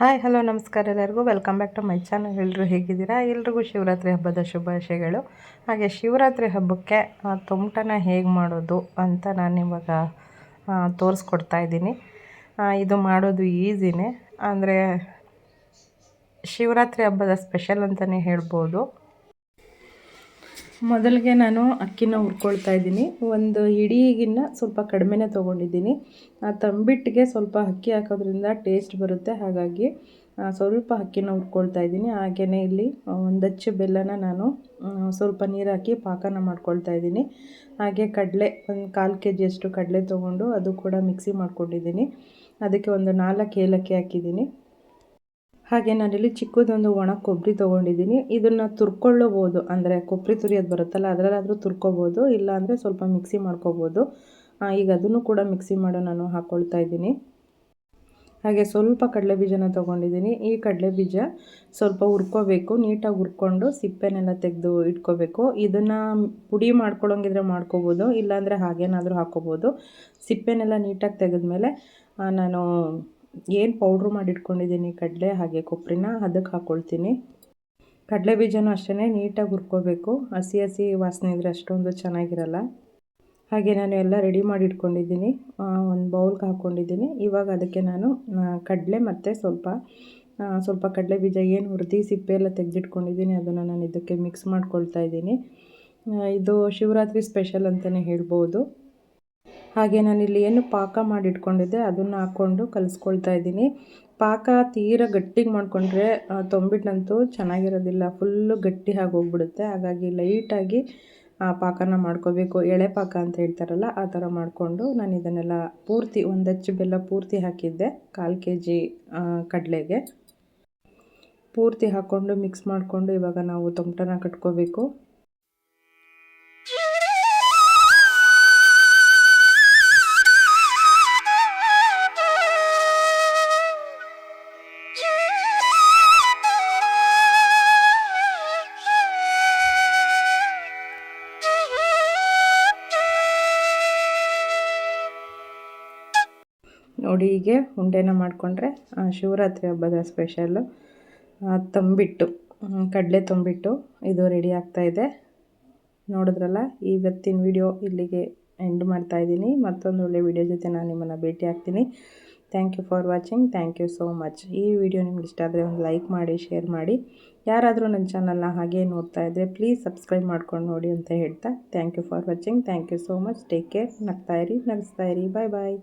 Hi, hello, ನಮಸ್ಕಾರ ಎಲ್ಲರಿಗೂ. Welcome back to my channel ಎಲ್ಲರೂ ಹೇಗಿದ್ದೀರಾ? ಎಲ್ರಿಗೂ ಶಿವರಾತ್ರಿ ಹಬ್ಬದ ಶುಭಾಶಯಗಳು. ಹಾಗೆ ಶಿವರಾತ್ರಿ ಹಬ್ಬಕ್ಕೆ ತೊಮಟನ ಹೇಗೆ ಮಾಡೋದು ಅಂತ ನಾನು ಇವಾಗ ತೋರಿಸ್ಕೊಡ್ತಾ ಇದ್ದೀನಿ. ಇದು ಮಾಡೋದು ಈಸಿನೇ. ಅಂದರೆ, ಶಿವರಾತ್ರಿ ಹಬ್ಬದ ಸ್ಪೆಷಲ್ ಅಂತಲೇ ಹೇಳ್ಬೋದು. ಮೊದಲಿಗೆ ನಾನು ಅಕ್ಕಿನ ಹುರ್ಕೊಳ್ತಾ ಇದ್ದೀನಿ. ಒಂದು ಹಿಡಿಗಿನ್ನ ಸ್ವಲ್ಪ ಕಡಿಮೆನೇ ತೊಗೊಂಡಿದ್ದೀನಿ. ಆ ತಂಬಿಟ್ಟಿಗೆ ಸ್ವಲ್ಪ ಅಕ್ಕಿ ಹಾಕೋದ್ರಿಂದ ಟೇಸ್ಟ್ ಬರುತ್ತೆ. ಹಾಗಾಗಿ ಸ್ವಲ್ಪ ಅಕ್ಕಿನ ಹುರ್ಕೊಳ್ತಾ ಇದ್ದೀನಿ. ಹಾಗೆಯೇ ಇಲ್ಲಿ ಒಂದಚ್ಚು ಬೆಲ್ಲನ ನಾನು ಸ್ವಲ್ಪ ನೀರು ಹಾಕಿ ಪಾಕನ ಮಾಡ್ಕೊಳ್ತಾ ಇದ್ದೀನಿ. ಹಾಗೆ ಕಡಲೆ, ಒಂದು ಕಾಲು ಕೆ ಜಿಯಷ್ಟು ಕಡಲೆ ತೊಗೊಂಡು ಅದು ಕೂಡ ಮಿಕ್ಸಿ ಮಾಡ್ಕೊಂಡಿದ್ದೀನಿ. ಅದಕ್ಕೆ ಒಂದು ನಾಲ್ಕು ಏಲಕ್ಕಿ ಹಾಕಿದ್ದೀನಿ. ಹಾಗೆ ನಾನಿಲ್ಲಿ ಚಿಕ್ಕದೊಂದು ಒಣ ಕೊಬ್ಬರಿ ತೊಗೊಂಡಿದ್ದೀನಿ. ಇದನ್ನು ತುರ್ಕೊಳ್ಳಬೋದು ಅಂದರೆ ಕೊಬ್ಬರಿ ತುರಿಯೋದು ಬರುತ್ತಲ್ಲ, ಅದರಲ್ಲಾದರೂ ತುರ್ಕೋಬೋದು. ಇಲ್ಲ ಸ್ವಲ್ಪ ಮಿಕ್ಸಿ ಮಾಡ್ಕೋಬೋದು. ಈಗ ಅದನ್ನು ಕೂಡ ಮಿಕ್ಸಿ ಮಾಡೋ ನಾನು ಹಾಕ್ಕೊಳ್ತಾ ಇದ್ದೀನಿ. ಹಾಗೆ ಸ್ವಲ್ಪ ಕಡಲೆ ಬೀಜನ ತೊಗೊಂಡಿದ್ದೀನಿ. ಈ ಕಡಲೆ ಬೀಜ ಸ್ವಲ್ಪ ಹುರ್ಕೋಬೇಕು. ನೀಟಾಗಿ ಹುರ್ಕೊಂಡು ಸಿಪ್ಪೆನೆಲ್ಲ ತೆಗೆದು ಇಟ್ಕೋಬೇಕು. ಇದನ್ನು ಪುಡಿ ಮಾಡ್ಕೊಳ್ಳೋಂಗಿದ್ರೆ ಮಾಡ್ಕೋಬೋದು. ಇಲ್ಲಾಂದರೆ ಹಾಗೇನಾದರೂ ಹಾಕ್ಕೋಬೋದು ಸಿಪ್ಪೆನೆಲ್ಲ ನೀಟಾಗಿ ತೆಗೆದ್ಮೇಲೆ ನಾನು ಏನು ಪೌಡ್ರು ಮಾಡಿ ಇಟ್ಕೊಂಡಿದ್ದೀನಿ ಕಡಲೆ ಹಾಗೆ ಕೊಬ್ಬರಿನ ಅದಕ್ಕೆ ಹಾಕ್ಕೊಳ್ತೀನಿ ಕಡಲೆ ಬೀಜನೂ ಅಷ್ಟೇ ನೀಟಾಗಿ ಹುರ್ಕೋಬೇಕು. ಹಸಿ ಹಸಿ ವಾಸನೆ ಇದ್ದರೆ ಅಷ್ಟೊಂದು ಚೆನ್ನಾಗಿರಲ್ಲ. ಹಾಗೆ ನಾನು ಎಲ್ಲ ರೆಡಿ ಮಾಡಿ ಇಟ್ಕೊಂಡಿದ್ದೀನಿ ಒಂದು ಬೌಲ್ಗೆ ಹಾಕ್ಕೊಂಡಿದ್ದೀನಿ ಇವಾಗ ಅದಕ್ಕೆ ನಾನು ಕಡಲೆ ಮತ್ತು ಸ್ವಲ್ಪ ಸ್ವಲ್ಪ ಕಡಲೆ ಬೀಜ ಏನು ಹುರಿದು ಸಿಪ್ಪೆ ಎಲ್ಲ ತೆಗೆದಿಟ್ಕೊಂಡಿದ್ದೀನಿ, ಅದನ್ನು ನಾನು ಇದಕ್ಕೆ ಮಿಕ್ಸ್ ಮಾಡ್ಕೊಳ್ತಾ ಇದ್ದೀನಿ. ಇದು ಶಿವರಾತ್ರಿ ಸ್ಪೆಷಲ್ ಅಂತಲೇ ಹೇಳ್ಬೋದು. ಹಾಗೆ ನಾನಿಲ್ಲಿ ಏನು ಪಾಕ ಮಾಡಿಟ್ಕೊಂಡಿದ್ದೆ, ಅದನ್ನು ಹಾಕ್ಕೊಂಡು ಕಲಿಸ್ಕೊಳ್ತಾ ಇದ್ದೀನಿ. ಪಾಕ ತೀರ ಗಟ್ಟಿಗೆ ಮಾಡಿಕೊಂಡ್ರೆ ತೊಂಬಿಟ್ಟಂತೂ ಚೆನ್ನಾಗಿರೋದಿಲ್ಲ. ಫುಲ್ಲು ಗಟ್ಟಿ ಆಗೋಗ್ಬಿಡುತ್ತೆ. ಹಾಗಾಗಿ ಲೈಟಾಗಿ ಪಾಕನ ಮಾಡ್ಕೋಬೇಕು. ಎಳೆ ಪಾಕ ಅಂತ ಹೇಳ್ತಾರಲ್ಲ, ಆ ಥರ ಮಾಡಿಕೊಂಡು ನಾನು ಇದನ್ನೆಲ್ಲ ಪೂರ್ತಿ ಒಂದಚ್ಚು ಬೆಲ್ಲ ಪೂರ್ತಿ ಹಾಕಿದ್ದೆ, ಕಾಲು ಕೆ ಜಿ ಕಡಲೆಗೆ. ಪೂರ್ತಿ ಹಾಕ್ಕೊಂಡು ಮಿಕ್ಸ್ ಮಾಡಿಕೊಂಡು ಇವಾಗ ನಾವು ತೊಮಟನ ಕಟ್ಕೋಬೇಕು. ನೋಡಿ ಹೀಗೆ ಉಂಡೆನ ಮಾಡಿಕೊಂಡ್ರೆ ಶಿವರಾತ್ರಿ ಹಬ್ಬದ ಸ್ಪೆಷಲ್ಲು ತಂಬಿಟ್ಟು ಕಡಲೆ ತಂಬಿಟ್ಟು ಇದು ರೆಡಿ ಆಗ್ತಾಯಿದೆ ನೋಡಿದ್ರಲ್ಲ, ಇವತ್ತಿನ ವಿಡಿಯೋ ಇಲ್ಲಿಗೆ ಎಂಡ್ ಮಾಡ್ತಾಯಿದ್ದೀನಿ ಮತ್ತೊಂದು ಒಳ್ಳೆ ವಿಡಿಯೋ ಜೊತೆ ನಾನು ನಿಮ್ಮನ್ನು ಭೇಟಿ ಆಗ್ತೀನಿ. Thank you for watching thank you so much ಈ ವಿಡಿಯೋ ನಿಮ್ಗೆ ಇಷ್ಟ ಆದರೆ ಒಂದು ಲೈಕ್ ಮಾಡಿ ಶೇರ್ ಮಾಡಿ. ಯಾರಾದರೂ ನನ್ನ ಚಾನಲ್ನ ಹಾಗೆ ನೋಡ್ತಾ ಇದ್ದರೆ ಪ್ಲೀಸ್ ಸಬ್ಸ್ಕ್ರೈಬ್ ಮಾಡ್ಕೊಂಡು ನೋಡಿ ಅಂತ ಹೇಳ್ತಾ. Thank you for watching thank you so much take care ನಗ್ತಾಯಿರಿ ನಗಿಸ್ತಾಯಿರಿ ಬಾಯ್ ಬಾಯ್